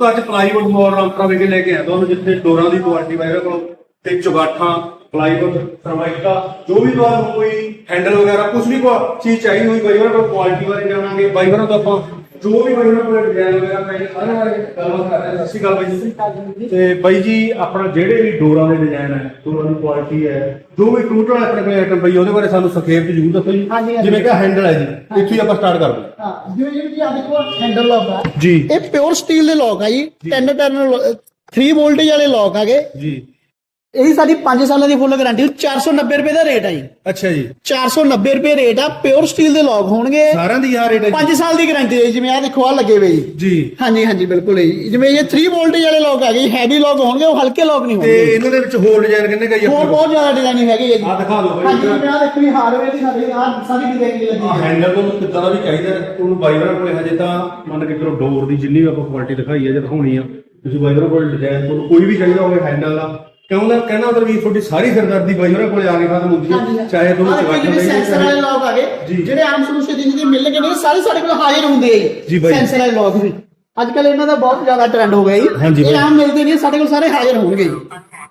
ਤੋਂ ਅੱਜ ਪਲਾਈਵੁੱਡ ਮੋਰ ਅੰਤਰਾ ਵੇ ਲੈ ਕੇ ਆਇਆ ਤੁਹਾਨੂੰ, ਜਿੱਥੇ ਡੋਰਾਂ ਦੀ ਕੁਆਲਿਟੀ ਵਾਇਰ ਕੋਲ ਤੇ ਚੁਗਾਠਾਂ ਪਲਾਈਵੁੱਡ ਸਰਵਾਈਕਾ, ਜੋ ਵੀ ਤੁਹਾਨੂੰ ਕੋਈ ਹੈਂਡਲ ਵਗੈਰਾ ਕੁਝ ਵੀ ਕੋ ਚੀਜ਼ ਚਾਹੀਦੀ ਹੋਈ ਬਾਈ ਉਹਨਾਂ ਕੋਲ ਕੁਆਲਿਟੀ ਬਾਰੇ ਜਾਣਾਂਗੇ। ਬਾਈ ਉਹਨਾਂ ਤੋਂ ਆਪਾਂ ਜੋ ਵੀ ਬਾਈ ਉਹਨਾਂ ਕੋਲ ਡਿਜ਼ਾਈਨ ਵਗੈਰਾ ਪੈਣੇ ਸਾਰੇ ਬਾਰੇ ਗੱਲਬਾਤ ਕਰਦੇ ਹਾਂ। ਸਤਿ ਸ਼੍ਰੀ ਅਕਾਲ ਬਾਈ ਜੀ। ਤੇ ਬਾਈ ਜੀ ਆਪਣਾ ਜਿਹੜੇ ਵੀ ਡੋਰਾਂ ਦੇ ਡਿਜ਼ਾਈਨ ਹੈ ਡੋਰਾਂ ਦੀ ਕੁਆਲਿਟੀ ਹੈ ਜੋ ਵੀ ਟੂਟਲ ਆਪਣੇ ਕੋਲ ਆਈਟਮ ਪਈ ਉਹਦੇ ਬਾਰੇ ਸਾਨੂੰ ਸੰਖੇਪ ਚ ਜ਼ਰੂਰ ਦੱਸੋ ਜੀ। ਹਾਂਜੀ, ਹਾਂਜੀ। ਜਿਵੇਂ ਕਿ ਹੈਂਡਲ ਹੈ ਜੀ ਇੱਥੇ ਹੀ ਆਪਾਂ ਸਟਾਰਟ ਕਰਦੇ ਹਾਂ। ਹਾਂ ਜਿਵੇਂ ਜਿਵੇਂ ਜੀ ਆ ਦੇਖੋ ਹੈਂਡਲ ਲੌਕ ਆ। ਜੀ। ਇਹ ਪਿਓਰ ਸਟੀਲ ਦੇ ਲੌਕ ਆ ਜੀ। 10 10 3 ਵੋਲਟੇਜ ਵਾਲੇ ਲੌਕ ਆਗੇ ਜੀ। ਇਹਦੀ ਸਾਡੀ 5 ਸਾਲਾਂ ਦੀ ਫੁੱਲ ਗਾਰੰਟੀ 490 ਰੁਪਏ ਦਾ ਰੇਟ ਆ ਜੀ। ਅੱਛਾ ਜੀ। 490 ਰੁਪਏ ਰੇਟ ਆ ਪਿਓਰ ਸਟੀਲ ਦੇ ਲੌਕ ਹੋਣਗੇ। ਸਾਰਿਆਂ ਦੀ ਯਾਰ ਰੇਟ ਹੈ 5 ਸਾਲ ਦੀ ਗਾਰੰਟੀ ਹੈ ਜਿਵੇਂ ਆ ਦੇਖੋ ਆ ਲੱਗੇ ਹੋਏ ਜੀ। ਜੀ। ਹਾਂਜੀ ਹਾਂਜੀ ਬਿਲਕੁਲ ਜੀ। ਜਿਵੇਂ ਇਹ 3 ਵੋਲਟੇਜ ਵਾਲੇ ਲੌਕ ਆ ਗਏ ਹੈਵੀ ਲੌਕ ਹੋਣਗੇ ਉਹ ਹਲਕੇ ਲੌਕ ਨਹੀਂ ਤੇ ਹੋਣਗੇ ਇਹਨਾਂ ਦੇ ਵਿੱਚ ਹੋਰ ਡਿਜ਼ਾਈਨ ਕਿੰਨੇ ਕਈ ਹੋਰ ਬਹੁਤ ਜ਼ਿਆਦਾ ਡਿਜ਼ਾਈਨਿੰਗ ਹੈਗੀ ਜੀ। ਆਹ ਦਿਖਾ ਦਿਓ। ਹਾਂਜੀ ਜਿਵੇਂ ਆ ਦੇਖੋ ਜੀ ਹਾਰਡਵੇਅਰ ਦੀ ਸਾਡੀ ਆ ਸਾਰੀ ਡਿਜ਼ਾਈਨਿੰਗ ਲੱਗੀ ਆ। ਹੈ ਹੈਂਡਲ ਤੋਂ ਕਿੱਦਾਂ ਦਾ ਵੀ ਚਾਹੀਦਾ ਉਹਨੂੰ ਬਾਈਵਰਾਂ ਕੋਲੇ ਹਜੇ ਤਾਂ ਮੰਨ ਕੇ ਚਲੋ ਡੋਰ ਦੀ ਜਿੰਨੀ ਵੀ ਆਪਾਂ ਕੁਆਲਿਟੀ ਦਿਖਾਈ ਹੈ ਜਾਂ ਦਿਖਾਉਣੀ ਆ ਤੁਸੀਂ ਬਾਈਵਰਾਂ ਕੋਲ ਡਿਜ਼ਾਈਨ ਤੁਹਾਨੂੰ ਕੋਈ ਵੀ ਚਾਹੀਦਾ ਹੋਵੇ ਹੈਂਡਲ ਦਾ ਕਿਉਂ ਨਾ ਕਹਿਣਾ ਮਤਲਬ ਵੀ ਤੁਹਾਡੀ ਸਾਰੀ ਸਿਰਦਰਦੀ ਬਾਈਵਰਾਂ ਕੋਲੇ ਆ ਕੇ ਖਤਮ ਹੁੰਦੀ ਹੈ ਚਾਹੇ ਤੁਹਾਨੂੰ ਚਵਾਟਾ ਜਿਵੇਂ ਸੈਂਸਰ ਵਾਲੇ ਲੌਕ ਆ ਗਏ। ਜਿਹੜੇ ਆਮ ਸੋਲੂਸ਼ਨ ਦੀ ਜਿਹੜੇ ਮਿਲ ਗਏ ਨੇ ਸਾਰੇ ਸਾਡੇ ਕੋਲ ਹਾਜ਼ਰ ਹੁੰਦੇ ਆ ਜੀ ਬਾਈ। ਸੈਂਸਰ ਵਾਲੇ ਲੌਕ ਵੀ ਅੱਜ ਕੱਲ ਇਹਨਾਂ ਦਾ ਬਹੁਤ ਜ਼ਿਆਦਾ ਟ੍ਰੈਂਡ ਹੋ ਗਿਆ ਜੀ ਇਹ ਬਾਈ। ਆਮ ਮਿਲਦੇ ਨਹੀਂ ਸਾਡੇ ਕੋਲ ਸਾਰੇ ਹਾਜ਼ਰ ਹੋਣਗੇ ਜੀ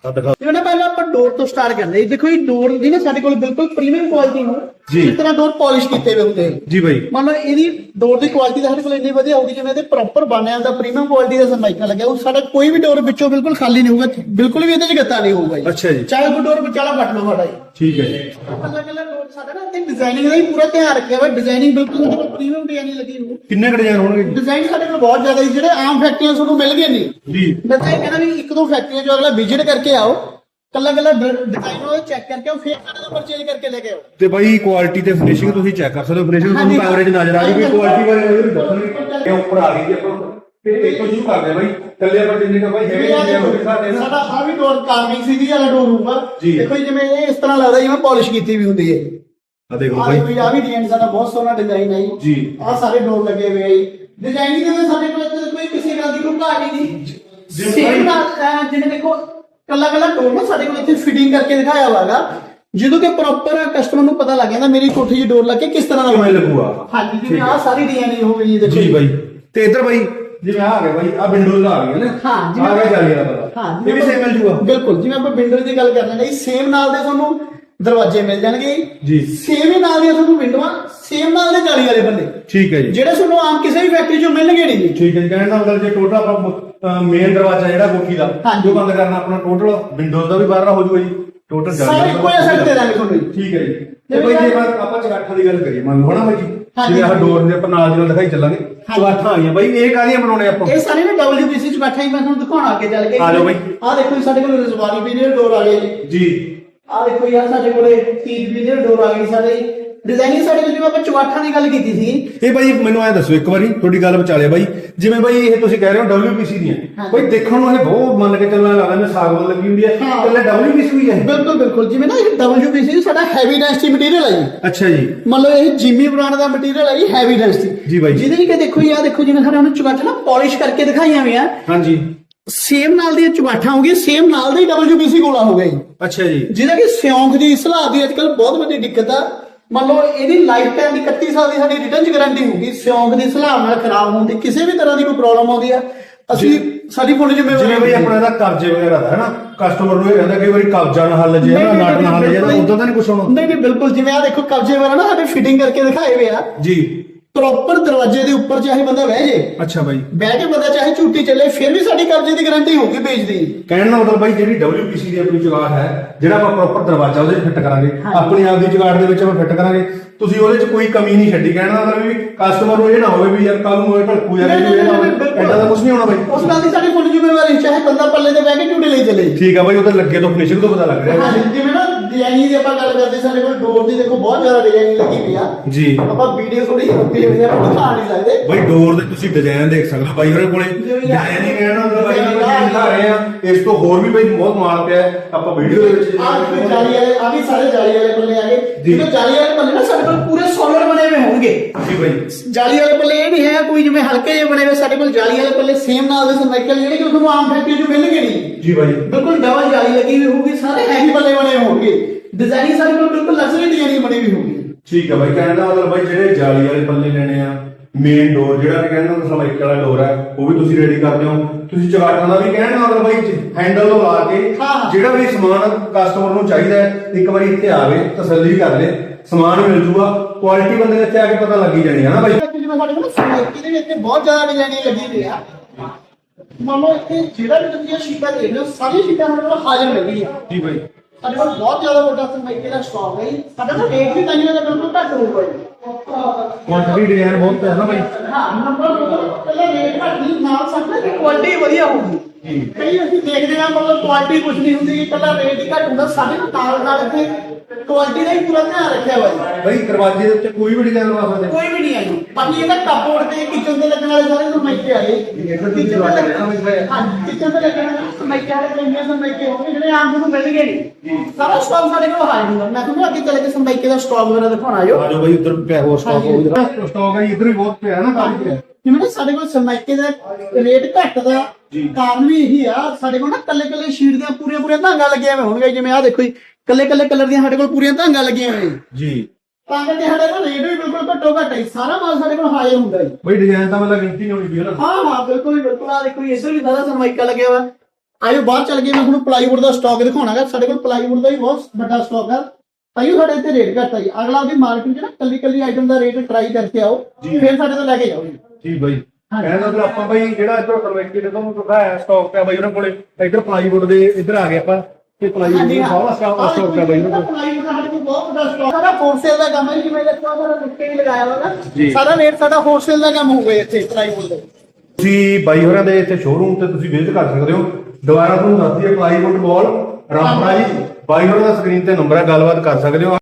ਆ ਦਿਖਾ। ਜਿਵੇਂ ਨਾ ਪਹਿਲਾਂ ਆਪਾਂ ਡੋਰ ਤੋਂ ਸਟਾਰਟ ਕਰਦੇ ਹਾਂ। ਦੇਖੋ ਇਹ ਡੋਰ ਦੀ ਨਾ ਸਾਡੇ ਕੋਲ ਬਿਲਕੁਲ ਪ੍ਰੀਮੀਅਮ ਕੁਆਲਿਟੀ ਨੂੰ ਜੀ। ਇਸ ਤਰ੍ਹਾਂ ਡੋਰ ਪਾਲਿਸ਼ ਕੀਤੇ ਹੋਏ ਹੁੰਦੇ ਆ। ਜੀ ਬਾਈ। ਮੰਨ ਲਓ ਇਹਦੀ ਡੋਰ ਦੀ ਕੁਆਲਿਟੀ ਤਾਂ ਸਾਡੇ ਕੋਲ ਇੰਨੀ ਵਧੀਆ ਹੋਊਗੀ ਜਿਵੇਂ ਇਹਦੇ ਪ੍ਰੋਪਰ ਬਣਿਆ ਹੁੰਦਾ ਪ੍ਰੀਮੀਅਮ ਕੁਆਲਿਟੀ ਦਾ ਸਰਮਾਈਕਾ ਲੱਗਿਆ ਉਹ ਸਾਡਾ ਕੋਈ ਵੀ ਡੋਰ ਵਿੱਚੋਂ ਬਿਲਕੁਲ ਖਾਲੀ ਨਹੀਂ ਹੋਊਗਾ ਬਿਲਕੁਲ ਵੀ ਇਹਦੇ 'ਚ ਗੱਤਾ ਨਹੀਂ ਹੋਊਗਾ ਜੀ। ਅੱਛਾ ਜੀ। ਚਾਹੇ ਕੋਈ ਡੋਰ ਵਿਚਾਲਾ ਕੱਟ ਲਓ ਸਾਡਾ ਜੀ। ਠੀਕ ਹੈ ਜੀ। ਅਲੱਗ ਅਲੱਗ ਡੋਰ ਸਾਡਾ ਨਾ ਤੇ ਡਿਜ਼ਾਈਨਿੰਗ ਦਾ ਵੀ ਪੂਰਾ ਧਿਆਨ ਰੱਖਿਆ ਹੋਇਆ। ਡਿਜ਼ਾਈਨਿੰਗ ਬਿਲਕੁਲ ਸਾਡੇ ਕੋਲ ਪ੍ਰੀਮੀਅਮ ਡਿਜ਼ਾਈਨਿੰਗ ਲੱਗੀ ਹੋਊ ਕਿੰਨੇ ਡਿਜ਼ਾਈਨ ਹੋਣਗੇ ਜੀ? ਡਿਜ਼ਾਈਨ ਸਾਡੇ ਕੋਲ ਬਹੁਤ ਜ਼ਿਆਦਾ ਜੀ। ਜਿਹੜੇ ਆਮ ਫੈਕਟਰੀਆਂ ਤੁਹਾਨੂੰ ਮਿਲ ਗਏ ਨਹੀਂ। ਜੀ। ਮੈਂ ਤਾਂ ਇਹ ਕਹਿੰਦਾ ਵੀ ਇੱਕ ਦੋ ਫੈਕਟਰੀਆਂ ਚੋਂ ਅਗਲਾ ਵਿਜ਼ਿਟ ਕਰਕੇ ਆਓ ਕੱਲਾ ਕੱਲਾ ਡਿਜ਼ਾਈਨ ਉਹ ਚੈੱਕ ਕਰਕੇ ਆਓ ਫਿਰ ਸਾਡੇ ਨੰਬਰ ਚੇਂਜ ਕਰਕੇ ਲੈ ਕੇ ਆਓ। ਤੇ ਬਾਈ ਕੁਆਲਿਟੀ ਤੇ ਫਿਨਿਸ਼ਿੰਗ ਤੁਸੀਂ ਚੈੱਕ ਕਰ ਸਕਦੇ ਹੋ ਫਿਨਿਸ਼ਿੰਗ ਤੁਹਾਨੂੰ ਹਾਂਜੀ। ਐਵਰੇਜ ਨਜ਼ਰ ਆ ਗਈ ਵੀ ਕੁਆਲਿਟੀ ਬਾਰੇ ਇਹ ਵੀ ਦੱਸਣਗੇ ਇਹ ਉੱਪਰ ਆ ਗਈ ਜੀ ਆਪਾਂ। ਤੇ ਇੱਕ ਤੋਂ ਸ਼ੁਰੂ ਕਰਦੇ ਹਾਂ ਬਾਈ। ਕੱਲੇ ਆਪਾਂ ਜਿੰਨੇ ਕਾ ਬਾਈ ਹੈਗੇ ਜਿੰਨੇ ਹੋਵੇ ਸਾਡੇ ਨਾ। ਸਾਡਾ ਆ ਵੀ ਡੋਰ ਕਾਰਵਿੰਗ ਸੀਗੀ ਵਾਲਾ ਡੋਰ ਹੋਊਗਾ ਜੀ। ਦੇਖੋ ਜੀ ਜਿਵੇਂ ਇਹ ਇਸ ਤਰ੍ਹਾਂ ਲੱਗਦਾ ਜਿਵੇਂ ਪਾਲਿਸ਼ ਕੀਤੀ ਵੀ ਹੁੰਦੀ ਹੈ। ਆ ਦੇਖ ਲਓ ਆ ਬਾਈ। ਦੇਖੋ ਜੀ ਆ ਵੀ ਡਿਜ਼ਾਈਨ ਸਾਡਾ ਬਹੁਤ ਸੋਹਣਾ ਡਿਜ਼ਾਈਨ ਹੈ ਜੀ। ਆ ਸਾਰੇ ਡੋਰ ਲੱਗੇ ਹੋਏ ਆ ਜੀ। ਡਿਜ਼ਾਈਨਿੰਗ ਦੇ ਵਿੱਚ ਸਾਡੇ ਕੋਲ ਇੱਥੇ ਕੋਈ ਕਿਸੇ ਗੱਲ ਦੀ ਕੋਈ ਘਾਟ ਨਹੀਂ। ਜਿਵੇਂ ਸੇਮ ਨਾਲ ਅਹ, ਜਿਵੇਂ ਦੇਖੋ ਕੱਲਾ ਕੱਲਾ ਡੋਰ ਨਾ ਸਾਡੇ ਕੋਲ ਇੱਥੇ ਫਿਟਿੰਗ ਕਰਕੇ ਦਿਖਾਇਆ ਹੋਵਾਗਾ ਜਦੋਂ ਕਿ ਪ੍ਰੋਪਰ ਕਸਟਮਰ ਨੂੰ ਪਤਾ ਲੱਗ ਜਾਂਦਾ ਮੇਰੀ ਕੋਠੀ 'ਚ ਡੋਰ ਲੱਗ ਕੇ ਕਿਸ ਤਰ੍ਹਾਂ ਦਾ ਕਿਵੇਂ। ਲੱਗੂਗਾ? ਹਾਂਜੀ ਜਿਵੇਂ ਆ ਸਾਰੀ ਡਿਜ਼ਾਈਨਿੰਗ ਹੋ ਗਈ ਜੀ ਦੇਖੋ ਜੀ ਬਾਈ। ਤੇ ਇੱਧਰ ਬਾਈ ਜਿਵੇਂ ਆ ਗਿਆ ਬਾਈ ਆ ਵਿੰਡੋਜ਼ ਆ ਗਈਆਂ ਨੇ। ਹਾਂ, ਜਿਵੇਂ- ਆ ਗਿਆ ਜਾਲੀ ਵਾਲਾ ਪਤਾ ਹਾਂ ਇਹ ਵੀ ਸੇਮ ਮਿਲ ਜੂਗਾ। ਬਿਲਕੁਲ ਜਿਵੇਂ ਆਪਾਂ ਵਿੰਡੋ ਦੀ ਗੱਲ ਕਰਦੇ ਨੇ ਸੇਮ ਨਾਲ ਦੇ ਤੁਹਾਨੂੰ ਦਰਵਾਜ਼ੇ ਮਿਲ ਜਾਣਗੇ ਜੀ। ਸੇਮ ਹੀ ਨਾਲ ਦੀਆਂ ਤੁਹਾਨੂੰ ਵਿੰਡੋਆਂ ਸੇਮ ਨਾਲ ਦੇ ਜਾਲੀ ਵਾਲੇ ਬੰਦੇ। ਠੀਕ ਹੈ ਜੀ। ਜਿਹੜੇ ਤੁਹਾਨੂੰ ਆਮ ਕਿਸੇ ਵੀ ਫੈਕਟਰੀ ਚੋਂ ਮਿਲਣਗੇ ਨਹੀਂ ਜੀ। ਠੀਕ ਹੈ ਜੀ ਕਹਿਣ ਦਾ ਮਤਲਬ ਜੇ ਟੋਟਲ ਆਪਾਂ ਮੇਨ ਦਰਵਾਜ਼ਾ ਜਿਹੜਾ ਕੋਠੀ ਦਾ। ਜੋ ਬੰਦ ਕਰਨਾ ਆਪਣਾ ਟੋਟਲ ਵਿੰਡੋਜ਼ ਦਾ ਵੀ ਬਾਹਰ ਹੋ ਜੂਗਾ ਜੀ। ਟੋਟਲ ਸਾਰੇ ਇੱਕੋ ਜਿਹਾ set ਦੇ ਦਾਂਗੇ ਤੁਹਾਨੂੰ। ਠੀਕ ਹੈ ਜੀ। ਤੇ ਬਾਈ ਜੇ ਆਪਾਂ- ਆਪਾਂ ਚਗਾਠਾਂ ਦੀ ਗੱਲ ਕਰੀਏ ਮੰਨ ਲਓ ਹਨਾ ਬਾਈ ਜੀ। ਜਿਵੇਂ ਆਹ ਡੋਰ ਦੇ ਆਪਾਂ ਨਾਲ ਦੀ ਨਾਲ ਦਿਖਾਈ ਚੱਲਾਂਗੇ। ਚਗਾਠਾਂ ਆਈਆਂ ਬਾਈ ਇਹ ਕਾਹਦੀਆਂ ਬਣਾਉਣੇ ਆਪਾਂ? ਇਹ ਸਾਰੇ ਨਾ WPC ਚ ਬੈਠਾ ਹੀ ਮੈਂ ਤੁਹਾਨੂੰ ਦਿਖਾਉਣਾ ਅੱਗੇ ਚੱਲ ਕੇ। ਆ ਜਾਓ ਬਾਈ। ਆ ਦੇਖੋ ਜੀ ਸਾਡੇ ਕੋਲ ਰਜ਼ਵਾਰੀ ਵੀਨਰ ਡੋਰ ਆ ਗਏ ਜੀ। ਆ ਦੇਖੋ ਯਾਰ ਸਾਡੇ ਕੋਲੇ ਤੀਜ ਵੀਨਰ ਡੋਰ ਆ ਗਈ ਸਾਡੇ। ਡਿਜ਼ਾਈਨਿੰਗ ਸਾਡੇ ਕੋਲ ਜਿਵੇਂ ਆਪਾਂ ਚੁਆਠਾਂ ਦੀ ਗੱਲ ਕੀਤੀ ਸੀ। ਇਹ ਬਾਈ ਮੈਨੂੰ ਐ ਦੱਸੋ ਇੱਕ ਵਾਰੀ ਤੁਹਾਡੀ ਗੱਲ ਵਿਚਾਲੇ ਬਾਈ। ਜਿਵੇਂ ਬਾਈ ਇਹ ਤੁਸੀਂ ਕਹਿ ਰਹੇ ਹੋ WPC ਦੀਆਂ। ਬਾਈ ਦੇਖਣ ਨੂੰ ਇਹ ਬਹੁਤ ਮੰਨ ਕੇ ਚੱਲਣ ਲੱਗਦਾ ਜਿਵੇਂ ਸਾਗਵਾਨ ਲੱਗੀ ਹੁੰਦੀ ਹੈ। ਇਕੱਲੇ WPC ਵੀ ਹੈ ਬਿਲਕੁਲ ਬਿਲਕੁਲ। ਜਿਵੇਂ ਨਾ ਇਹ WPC ਸਾਡਾ ਹੈਵੀ ਡੈਂਸਿਟੀ ਮਟੀਰੀਅਲ ਹੈ ਜੀ। ਅੱਛਾ ਜੀ। ਮੰਨ ਲਓ ਇਹ ਜਿਮੀ ਬ੍ਰਾਂਡ ਦਾ ਮਟੀਰੀਅਲ ਹੈ ਜੀ ਹੈਵੀ ਡੈਂਸਿਟੀ ਜੀ ਬਾਈ। ਜਿਹਦੇ ਕਿ ਦੇਖੋ ਯਾ ਦੇਖੋ ਜਿਵੇਂ ਸਾਡੇ ਉਹਨੂੰ ਚੁਗਾਠਾ ਨਾ ਪਾਲਿਸ਼ ਕਰਕੇ ਦਿਖਾਈਆਂ ਹੋਈਆਂ। ਹਾਂਜੀ। ਸੇਮ ਨਾਲ ਦੀਆਂ ਚੁਗਾਠਾਂ ਹੋ ਗਈਆਂ ਸੇਮ ਨਾਲ ਦਾ ਹੀ WPC ਗੋਲਾ ਹੋ ਗਿਆ ਜੀ। ਅੱਛਾ ਜੀ। ਜਿਹਦਾ ਕਿ ਸਿਉਂਖ ਦੀ ਸਲਾਹ ਦੀ ਅੱਜਕੱਲ ਬਹੁਤ ਵੱਡੀ ਦਿੱਕਤ ਆ। ਮੰਨ ਲਓ ਇਹਦੀ ਲਾਈਫ ਟਾਈਮ ਦੀ 31 ਸਾਲ ਦੀ ਸਾਡੀ ਰਿਟਰਨ ਚ ਗਾਰੰਟੀ ਹੋਊਗੀ। ਸਿਉਂਖ ਦੀ ਸਲਾਹ ਨਾਲ ਖਰਾਬ ਹੋਣ ਦੀ ਕਿਸੇ ਵੀ ਤਰ੍ਹਾਂ ਦੀ ਕੋਈ ਪ੍ਰੋਬਲਮ ਆਉਂਦੀ ਆ। ਅਸੀਂ ਸਾਡੀ ਫੁੱਲ ਜਿਵੇਂ ਜ਼ਿੰਮੇਵਾਰੀ ਬਈ ਆਪਣਾ ਇਹਦਾ ਕਰਜ਼ੇ ਵਗੈਰਾ ਦਾ ਹੈ ਨਾ ਕਸਟਮਰ ਨੂੰ ਇਹ ਕਹਿੰਦਾ ਕਈ ਵਾਰੀ ਕਬਜ਼ਾ ਨਾ ਹੱਲ ਜੇ ਨਾ ਨਾਟ ਨਾ ਹੱਲ ਜੇ ਉਦੋਂ ਤਾਂ ਨਹੀਂ ਕੁਛ ਹੋਣਾ। ਨਹੀਂ ਨਹੀਂ ਬਿਲਕੁਲ ਜਿਵੇਂ ਆ ਦੇਖੋ ਕਬਜ਼ੇ ਵਾਲਾ ਨਾ ਸਾਡੇ ਫਿਟਿੰਗ ਕਰਕੇ ਦਿਖਾਏ ਹੋਏ ਆ। ਜੀ। ਪ੍ਰੋਪਰ ਦਰਵਾਜ਼ੇ ਦੇ ਉੱਪਰ ਚਾਹੇ ਬੰਦਾ ਬਹਿ ਜੇ। ਅੱਛਾ ਬਾਈ। ਬਹਿ ਕੇ ਬੰਦਾ ਚਾਹੇ ਝੂਟੀ ਚੱਲੇ ਫਿਰ ਵੀ ਸਾਡੀ ਕਬਜ਼ੇ ਦੀ ਗਾਰੰਟੀ ਹੋਊਗੀ ਪੇਜ ਦੀ। ਕਹਿਣ ਦਾ ਮਤਲਬ ਬਾਈ ਜਿਹੜੀ WPC ਦੀ ਆਪਣੀ ਜੁਗਾੜ ਹੈ ਜਿਹੜਾ ਆਪਾਂ ਪ੍ਰੋਪਰ ਦਰਵਾਜ਼ਾ ਉਹਦੇ 'ਚ ਫਿੱਟ ਕਰਾਂਗੇ। ਆਪਣੀ ਆਪ ਦੀ ਜੁਗਾੜ ਦੇ ਵਿੱਚ ਆਪਾਂ ਫਿੱਟ ਕਰਾਂਗੇ। ਤੁਸੀਂ ਉਹਦੇ 'ਚ ਕੋਈ ਕਮੀ ਨਹੀਂ ਛੱਡੀ। ਕਹਿਣ ਦਾ ਮਤਲਬ ਵੀ ਕਸਟਮਰ ਨੂੰ ਇਹ ਨਾ ਹੋਵੇ ਵੀ ਯਾਰ ਕੱਲ ਨੂੰ ਇਹ ਢਲਕੂ ਜਾਂ ਨਹੀਂ, ਇਹ ਨਾ ਹੋਵੇ। ਐਡਾ ਤਾਂ ਕੁਝ ਨਹੀਂ ਹੋਣਾ ਬਾਈ। ਉਸ ਨਾਲ ਦੀ ਸਾਡੀ ਫੁੱਲ ਜ਼ਿੰਮੇਵਾਰੀ ਚਾਹੇ ਬੰਦਾ ਪੱਲੇ ਤੇ ਬਹਿ ਕੇ ਝੂਟੇ ਲਈ ਚੱਲੇ। ਠੀਕ ਆ ਬਾਈ ਉਹ ਤਾਂ ਲੱਗੇ ਤੋਂ ਫਿਨਿਸ਼ਿੰਗ ਤੋਂ ਪਤਾ ਲੱਗ ਰਿਹਾ। ਹਾਂਜੀ ਜਿਵੇਂ ਨਾ ਡਿਜ਼ਾਈਨਿੰਗ ਦੀ ਆਪਾਂ ਗੱਲ ਕਰਦੇ ਸਾਡੇ ਕੋਲ ਡੋਰ ਦੀ ਦੇਖੋ ਬਹੁਤ ਜ਼ਿਆਦਾ ਡਿਜ਼ਾਈਨਿੰਗ ਲੱਗੀ ਹੋਈ ਆ। ਜੀ। ਆਪਾਂ ਵੀਡੀਓ ਥੋੜੀ ਆਪਾਂ ਦਿਖਾ ਨਹੀਂ ਸਕਦੇ। ਬਾਈ ਡੋਰ ਦੇ ਤੁਸੀਂ ਡਿਜ਼ਾਈਨ ਦੇਖ ਸਕਦੇ ਹੋ ਬਾਈ ਹੋਰੇ ਕੋਲੇ ਡਿਜ਼ਾਈਨ ਹੀ ਕਹਿਣਾ ਅਸੀਂ ਦਿਖਾ ਰਹੇ ਆ ਇਸ ਤੋਂ ਹੋਰ ਵੀ ਬਾਈ ਬਹੁਤ ਮਾਲ ਪਿਆ ਹੈ। ਆਪਾਂ ਵੀਡੀਓ ਦੇ ਵਿੱਚ ਆ ਵੀ ਜਾਲੀ ਵਾਲੇ ਆ ਵੀ ਸਾਰੇ ਜਾਲੀ ਵਾਲੇ ਪੱਲੇ ਆ ਗਏ ਜੀ। ਜਦੋਂ ਜਾਲੀ ਵਾਲੇ ਪੱਲੇ ਨਾ ਸਾਡੇ ਕੋਲ ਪੂਰੇ ਸੋਲਰ ਬਣੇ ਹੋਏ ਹੋਣਗੇ। ਜੀ ਬਾਈ। ਜਾਲੀ ਵਾਲੇ ਪੱਲੇ ਇਹ ਨਹੀਂ ਹੈ ਕੋਈ ਜਿਵੇਂ ਹਲਕੇ ਜਿਹੇ ਬਣੇ ਹੋਏ ਸਾਡੇ ਕੋਲ ਜਾਲੀ ਵਾਲੇ ਪੱਲੇ ਸੇਮ ਨਾਲ ਦੇ ਸਰਮਾਈਕਲ ਜਿਹੜੇ ਕਿ ਤੁਹਾਨੂੰ ਆਮ ਫੈਕਟਰੀ 'ਚ ਮਿਲਣਗੇ ਨਹੀਂ। ਜੀ ਬਾਈ। ਬਿਲਕੁਲ ਡਬਲ ਜਾਲੀ ਲੱਗੀ ਹੋਈ ਹੋਊਗੀ ਸਾਰੇ ਹੈਵੀ ਪੱਲੇ ਬਣੇ ਹੋਣਗੇ। ਡਿਜ਼ਾਈਨਿੰਗ ਸਾਡੇ ਕੋਲ ਬਿਲਕੁਲ ਲਗਜ਼ਰੀ ਡਿਜ਼ਾਈਨਿੰਗ ਬਣੀ ਹੋਈ ਹੋਊਗੀ। ਠੀਕ ਆ ਬਾਈ ਕਹਿਣ ਦਾ ਮਤਲਬ ਬਾਈ ਜਿਹੜੇ ਜਾਲੀ ਵਾਲੇ ਪੱਲੇ ਲੈਣੇ ਆ ਮੇਨ ਡੋਰ ਜਿਹੜਾ ਵੀ ਕਹਿੰਦੇ ਉਹ ਸਮਾਈਕ ਵਾਲਾ ਡੋਰ ਹੈ ਉਹ ਵੀ ਤੁਸੀਂ ਰੈਡੀ ਕਰਦੇ ਹੋ। ਤੁਸੀਂ ਚਗਾਟਾਂ ਦਾ ਵੀ ਕਹਿਣ ਮਤਲਬ ਬਾਈ ਹੈਂਡਲ ਤੋਂ ਲਾ ਕੇ। ਜਿਹੜਾ ਵੀ ਸਮਾਨ ਕਸਟਮਰ ਨੂੰ ਚਾਹੀਦਾ ਹੈ ਇੱਕ ਵਾਰੀ ਇੱਥੇ ਆਵੇ ਤਸੱਲੀ ਕਰ ਲੈ ਸਮਾਨ ਮਿਲ ਜੂਗਾ ਕੁਆਲਿਟੀ ਬੰਦੇ ਦੇ ਇੱਥੇ ਆ ਕੇ ਪਤਾ ਲੱਗੀ ਜਾਣੀ ਹੈ ਨਾ ਬਾਈ? ਜਿਵੇਂ ਸਾਡੇ ਕੋਲ ਸਮਾਇਕੀ ਦੇ ਵਿੱਚ ਬਹੁਤ ਜ਼ਿਆਦਾ ਡਿਜ਼ਾਈਨਿੰਗ ਲੱਗੀ ਹੋਈ ਆ। ਲਓ ਇੱਥੇ ਜਿਹੜਾ ਵੀ ਤੁਸੀਂ ਸ਼ੀਟਾਂ ਦੇਖ ਰਹੇ ਹੋ ਸਾਰੀਆਂ ਸ਼ੀਟਾਂ ਸਾਡੇ ਕੋਲ ਹਾਜ਼ਰ ਮਿਲਦੀ ਆ ਜੀ ਬਾਈ। ਸਾਡੇ ਕੋਲ ਬਹੁਤ ਜ਼ਿਆਦਾ ਵੱਡਾ ਸਮਾਇਕੀ ਦਾ ਸਟਾਕ ਹੈ। ਸਾਡਾ ਨਾ ਰੇਟ ਵੀ ਤਾਈਆਂ ਦਾ ਬਿਲਕੁਲ ਘੱਟ ਹੋਊਗਾ ਜੀ। ਕੁਆਂਟੀਟੀ ਡਿਜ਼ਾਈਨ ਬਹੁਤ ਹੈ ਨਾ ਬਾਈ ਹਾਂ ਨੰਬਰ ਪਹਿਲਾਂ ਰੇਟ ਘੱਟ ਨਹੀਂ ਨਾਲ ਸਕਦਾ ਕੁਆਲਿਟੀ ਵਧੀਆ ਹੋਊਗੀ। ਕਈ ਅਸੀਂ ਦੇਖਦੇ ਹਾਂ ਮਤਲਬ ਕੁਆਲਿਟੀ ਕੁਝ ਨਹੀਂ ਹੁੰਦੀ। ਪਹਿਲਾਂ ਰੇਟ ਹੀ ਘੱਟ ਹੁੰਦਾ ਸਾਡੇ ਨਾਲ ਨਾਲ ਇੱਥੇ ਕੁਆਲਿਟੀ ਦਾ ਹੀ ਪੂਰਾ ਧਿਆਨ ਰੱਖਿਆ ਹੋਇਆ ਜੀ। ਬਾਈ ਦਰਵਾਜ਼ੇ ਦੇ ਉੱਤੇ ਕੋਈ ਵੀ ਡਿਜ਼ਾਈਨ ਲਵਾ ਸਕਦੇ ਕੋਈ ਵੀ ਨਹੀਂ ਆਈ ਬਾਕੀ ਇਹਦਾ ਕੱਪਬੋਰਡ ਤੇ ਕਿਚਨ ਦੇ ਲੱਗਣ ਵਾਲੇ ਸਾਰੇ ਸਮਾਈਕੇ ਆਏ ਤੁਸੀਂ ਲਵਾ ਸਕਦੇ ਹੋ? ਨਾ ਕਿਚਨ ਤੇ ਲੱਗਣ ਵਾਲੇ ਸਮਾਈਕੇ ਵਾਲੇ ਕਈਆਂ ਸਮਾਈਕੇ ਹੋਣਗੇ ਜਿਹੜੇ ਆਮ ਨੂੰ ਮਿਲਣਗੇ ਨਹੀਂ। ਸਾਰਾ ਸਟਾਕ ਸਾਡੇ ਕੋਲ ਹਾਜ਼ਰ ਹੁੰਦਾ। ਮੈਂ ਤੁਹਾਨੂੰ ਅੱਗੇ ਚੱਲ ਕੇ ਸਮਾਈਕੇ ਦਾ ਸਟਾਕ ਵਗੈਰਾ ਦਿਖਾਉਣਾ ਆਇਓ। ਆ ਜਾਓ ਬਾਈ ਉਧਰ ਪਿਆ ਹੋਰ ਸਟਾਕ ਹੋ ਇਧਰ ਸਟਾਕ ਹੈ ਇਧਰ ਵੀ ਬਹੁਤ ਪਿਆ ਹੈ ਨਾ ਕਾਫੀ ਪਿਆ। ਜਿਵੇਂ ਸਾਡੇ ਕੋਲ ਸਮਾਈਕੇ ਦਾ ਰੇਟ ਘੱਟ ਦਾ। ਕਾਰਨ ਵੀ ਇਹੀ ਆ ਸਾਡੇ ਕੋਲ ਨਾ ਕੱਲੇ ਕੱਲੇ ਸ਼ੀਟ ਦੀਆਂ ਪੂਰੀਆਂ ਪੂਰੀਆਂ ਧਾਂਗਾ ਲੱਗੀਆਂ ਹੋਈਆਂ ਹੋਣਗੀਆਂ ਜਿਵੇਂ ਆਹ ਦੇਖੋ ਜੀ ਕੱਲੇ ਕੱਲੇ ਕਲਰ ਦੀਆਂ ਸਾਡੇ ਕੋਲ ਪੂਰੀਆਂ ਧਾਂਗਾ ਲੱਗੀਆਂ ਹੋਈਆਂ। ਜੀ। ਤਾਂ ਕਰਕੇ ਸਾਡੇ ਕੋਲ ਰੇਟ ਵੀ ਬਿਲਕੁਲ ਘੱਟੋ ਘੱਟ ਹੈ ਸਾਰਾ ਮਾਲ ਸਾਡੇ ਕੋਲ ਹਾਜ਼ਰ ਹੁੰਦਾ ਜੀ। ਬਾਈ ਡਿਜ਼ਾਈਨ ਤਾਂ ਮਤਲਬ ਗਿਣਤੀ ਨਹੀਂ ਹੋਣੀ ਵੀ ਹੈ ਨਾ। ਹਾਂ ਹਾਂ ਬਿਲਕੁਲ ਬਿਲਕੁਲ। ਆ ਦੇਖੋ ਇੱਧਰ ਵੀ ਸਾਰਾ ਸਰਮਾਈਕਾ ਲੱਗਿਆ ਹੋਇਆ। ਆਇਓ ਬਾਹਰ ਚੱਲ ਕੇ ਮੈਂ ਤੁਹਾਨੂੰ ਪਲਾਈਵੁੱਡ ਦਾ ਸਟਾਕ ਦਿਖਾਉਣਾਗਾ। ਸਾਡੇ ਕੋਲ ਪਲਾਈਵੁੱਡ ਦਾ ਵੀ ਬਹੁਤ ਵੱਡਾ ਸਟਾਕ ਹੈ ਤਾਈਓ ਸਾਡੇ ਇੱਥੇ ਰੇਟ ਘੱਟ ਆ ਜੀ। ਅਗਲਾ ਉਹਦੀ ਮਾਰਕੀਟ 'ਚ ਨਾ ਕੱਲੀ ਕੱਲੀ ਆਈਟਮ ਦਾ ਰੇਟ ਟਰਾਈ ਕਰਕੇ ਆਓ ਫਿਰ ਸਾਡੇ ਤੋਂ ਲੈ ਕੇ ਜਾਓ ਜੀ। ਜੀ ਬਾਈ। ਹਾਂਜੀ। ਕਹਿੰਦਾ ਮਤਲਬ ਆਪਾਂ ਬਾਈ ਜਿਹੜਾ ਇੱਧਰ ਕਨਵੈਕਟੀ ਦੇ ਤੁਹਾਨੂੰ ਦਿਖਾਇਆ ਸਟਾਕ ਪਿਆ ਬਾਈ ਉਹਨਾਂ ਕੋਲੇ ਇੱਧਰ ਪਲਾਈਵੁੱਡ ਦੇ ਇੱਧਰ ਆ ਗਏ ਆਪਾਂ ਤੇ ਪਲਾਈਵੁੱਡ ਦਾ ਸਾਰਾ ਸਟਾਕ ਸਟਾਕ ਪਿਆ ਬਾਈ ਉਹਨਾਂ ਕੋਲ। ਸਾਡੇ ਕੋਲ ਬਹੁਤ ਵੱਡਾ ਸਟਾਕ ਸਾਡਾ ਹੋਲਸੇਲ ਦਾ ਕੰਮ ਹੈ ਜੀ, ਜਿਵੇਂ ਦੇਖੋ ਸਾਡਾ ਰੁੱਕੇ ਵੀ ਲਗਾਇਆ ਹੋਇਆ ਜੀ। ਨਾ ਸਾਰਾ ਰੇਟ ਸਾਡਾ ਹੋਲਸੇਲ ਦਾ ਕੰਮ ਹੋਊਗਾ ਇੱਥੇ ਪਲਾਈਵੁੱਡ ਦਾ। ਤੁਸੀਂ ਬਾਈ ਹੋਰਾਂ ਦੇ ਇੱਥੇ ਸ਼ੋਰੂਮ ਤੇ ਤੁਸੀਂ ਵਿਜ਼ਿਟ ਕਰ ਸਕਦੇ ਹੋ। ਦੁਬਾਰਾ ਤੁਹਾਨੂੰ ਦੱਸ ਦਈਏ ਪਲਾਈਵੁੱਡ ਵਾਲ ਰਾਮਪੁਰਾ ਜੀ। ਬਾਈ ਹੋਰਾਂ ਦਾ ਸਕਰੀਨ ਤੇ ਨੰਬਰ ਹੈ ਗੱਲਬਾਤ ਕਰ ਸਕਦੇ ਹੋ?